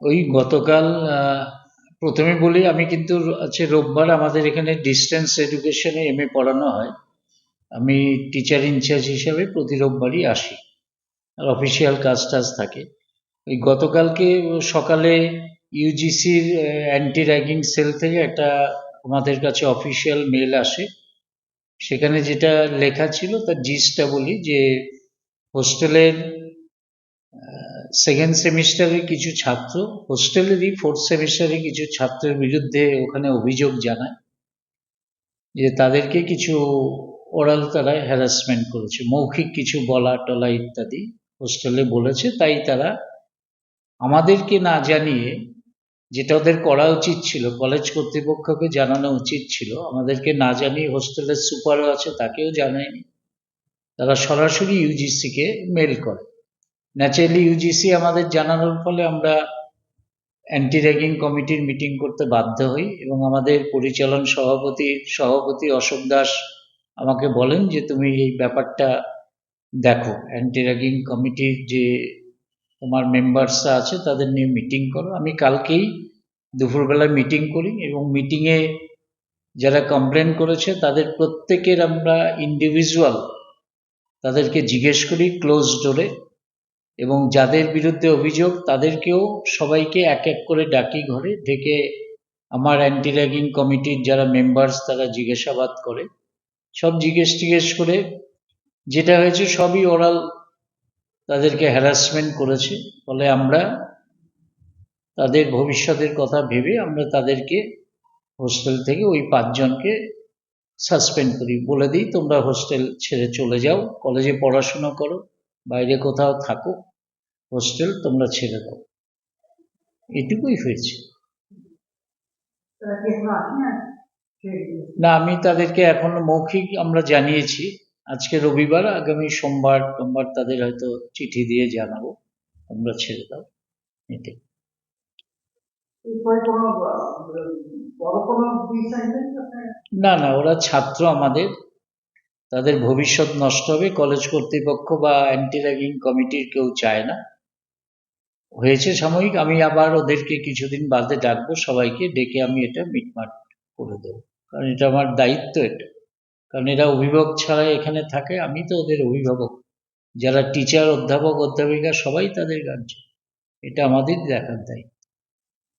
ওই গতকাল প্রথমে বলি আমি কিন্তু আছে রোববার আমাদের এখানে ডিস্টেন্স এডুকেশনে এম এ পড়ানো হয়। আমি টিচার ইনচার্জ হিসাবে প্রতি রোববারই আসি। আর অফিসিয়াল কাজ টাজ থাকে। ওই গতকালকে সকালে ইউজিসির অ্যান্টি র্যাগিং সেল থেকে একটা আমাদের কাছে অফিসিয়াল মেল আসে। সেখানে যেটা লেখা ছিল, তার জিসটা বলি যে হোস্টেলের সেকেন্ড সেমিস্টারের কিছু ছাত্র হোস্টেলেরই ফোর্থ সেমিস্টারে কিছু ছাত্রের বিরুদ্ধে ওখানে অভিযোগ জানায় যে তাদেরকে কিছু ওরাল তারা হ্যারাসমেন্ট করেছে, মৌখিক কিছু বলা টলা ইত্যাদি হোস্টেলে বলেছে, তাই তারা আমাদেরকে না জানিয়ে যেটা ওদের করা উচিত ছিল কলেজ কর্তৃপক্ষকে জানানো উচিত ছিল, আমাদেরকে না জানিয়ে হোস্টেলের সুপারও আছে, তাকেও জানায়নি। তারা সরাসরি ইউজিসিকে মেল করে। ন্যাচারালি ইউজিসি আমাদের জানানোর ফলে আমরা অ্যান্টি র্যাগিং কমিটির মিটিং করতে বাধ্য হই এবং আমাদের পরিচালন সভাপতির সভাপতি অশোক দাস আমাকে বলেন যে তুমি এই ব্যাপারটা দেখো। অ্যান্টি র্যাগিং কমিটির যে তোমার মেম্বার্সরা আছে, তাদের নিয়ে মিটিং করো। আমি কালকেই দুপুরবেলায় মিটিং করি এবং মিটিংয়ে যারা কমপ্লেন করেছে, তাদের প্রত্যেকের আমরা ইন্ডিভিজুয়াল তাদেরকে জিজ্ঞেস করি ক্লোজ ডোরে এবং যাদের বিরুদ্ধে অভিযোগ, তাদেরকেও সবাইকে এক এক করে ডাকি ঘরে, ডেকে আমার অ্যান্টি র্যাগিং কমিটির যারা মেম্বার্স তারা জিজ্ঞাসাবাদ করে। সব জিজ্ঞেস টিজ্ঞেস করে, যেটা হয়েছে সবই ওরাল তাদেরকে হ্যারাসমেন্ট করেছে। ফলে আমরা তাদের ভবিষ্যতের কথা ভেবে আমরা তাদেরকে হোস্টেল থেকে ওই পাঁচজনকে সাসপেন্ড করি। বলে দিই, তোমরা হোস্টেল ছেড়ে চলে যাও কলেজে পড়াশোনা করো, বাইরে কোথাও থাকো। হোস্টেল তোমরা ছেড়ে দাও। এটুকুই হয়েছে। আছে না আমি তাদেরকে এখনও মৌখিক আমরা জানিয়েছি। আজকে রবিবার আগামী সোমবার সোমবার তাদের হয়তো চিঠি দিয়ে জানাব। তোমরা ছেড়ে দাও। এটাই। না না ওরা ছাত্র আমাদের। তাদের ভবিষ্যৎ নষ্ট হবে। কলেজ কর্তৃপক্ষ বা অ্যান্টি র্যাগিং কমিটির কেউ চায় না। হয়েছে সাময়িক, আমি আবার ওদেরকে কিছুদিন বাদে ডাকবো, সবাইকে ডেকে আমি এটা মিটমাট করে দেবো। কারণ এটা আমার দায়িত্ব এটা। কারণ এরা অভিভাবক ছাড়া এখানে থাকে, আমি তো ওদের অভিভাবক। যারা টিচার অধ্যাপক, অধ্যাপিকা, সবাই তাদের গার্জেন এটা আমাদের দেখার দায়িত্ব।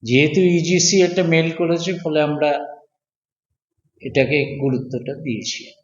যেহেতু ইউজিসি একটা মেল করেছে, ফলে আমরা এটাকে গুরুত্বটা দিয়েছি।